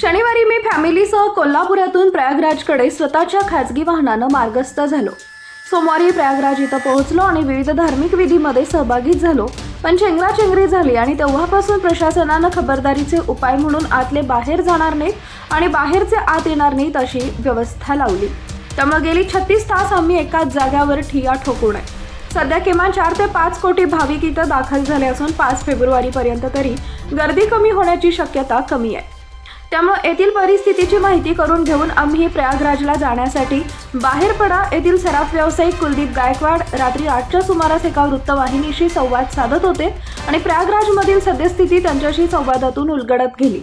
शनिवारी मी फॅमिलीसह कोल्हापुरातून प्रयागराजकडे स्वतःच्या खाजगी वाहनानं मार्गस्थ झालो. सोमवारी प्रयागराज इथं पोहोचलो आणि विविध धार्मिक विधीमध्ये सहभागी झालो. पण चेंगराचेंगरी झाली आणि तेव्हापासून प्रशासनानं खबरदारीचे उपाय म्हणून आतले बाहेर जाणार नाहीत आणि बाहेरचे आत येणार नाहीत अशी व्यवस्था लावली. त्यामुळे गेली छत्तीस तास आम्ही एकाच जाग्यावर ठिया ठोकून आहे. सध्या किमान चार ते पाच कोटी भाविक इथं दाखल झाले असून पाच फेब्रुवारीपर्यंत तरी गर्दी कमी होण्याची शक्यता कमी आहे. त्यामुळे येथील परिस्थितीची माहिती करून घेऊन आम्ही प्रयागराजला जाण्यासाठी बाहेर पडा. येथील सराफ व्यावसायिक कुलदीप गायकवाड रात्री आठच्या सुमारास एका वृत्तवाहिनीशी संवाद साधत होते आणि प्रयागराजमधील सद्यस्थिती त्यांच्याशी संवादातून उलगडत गेली.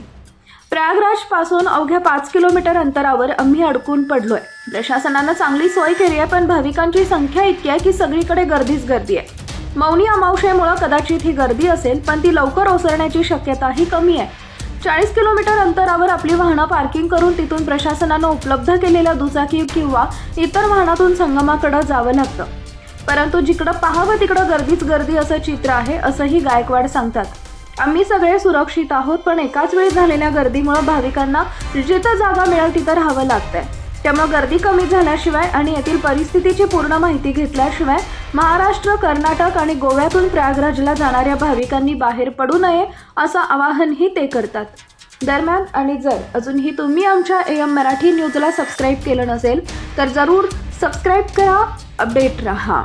प्रयागराजपासून अवघ्या पाच किलोमीटर अंतरावर आम्ही अडकून पडलोय. प्रशासनानं चांगली सोय केली आहे पण भाविकांची संख्या इतकी आहे की सगळीकडे गर्दीच गर्दी आहे. मौनी अमावशेमुळं कदाचित ही गर्दी असेल पण ती लवकर ओसरण्याची शक्यताही कमी आहे. चाळीस किलोमीटर अंतरावर आपली वाहनं पार्किंग करून तिथून प्रशासनानं उपलब्ध केलेल्या दुचाकी किंवा इतर वाहनातून संगमाकडं जावं लागतं. परंतु जिकडं पाहावं तिकडं गर्दीच गर्दी असं चित्र आहे असंही गायकवाड सांगतात. आम्ही सगळे सुरक्षित आहोत पण एकाच वेळी झालेल्या गर्दीमुळे भाविकांना जिथं जागा मिळेल तिथं राहावं लागतंय. त्यामुळे गर्दी कमी झाल्याशिवाय आणि येथील परिस्थितीची पूर्ण माहिती घेतल्याशिवाय महाराष्ट्र कर्नाटक आणि गोव्यातून प्रयागराजला जाणाऱ्या भाविकांनी बाहेर पडू नये असं आवाहनही ते करतात. दरम्यान आणि जर अजूनही तुम्ही आमच्या ए एम मराठी न्यूजला सबस्क्राईब केलं नसेल तर जरूर सबस्क्राईब करा अपडेट रहा.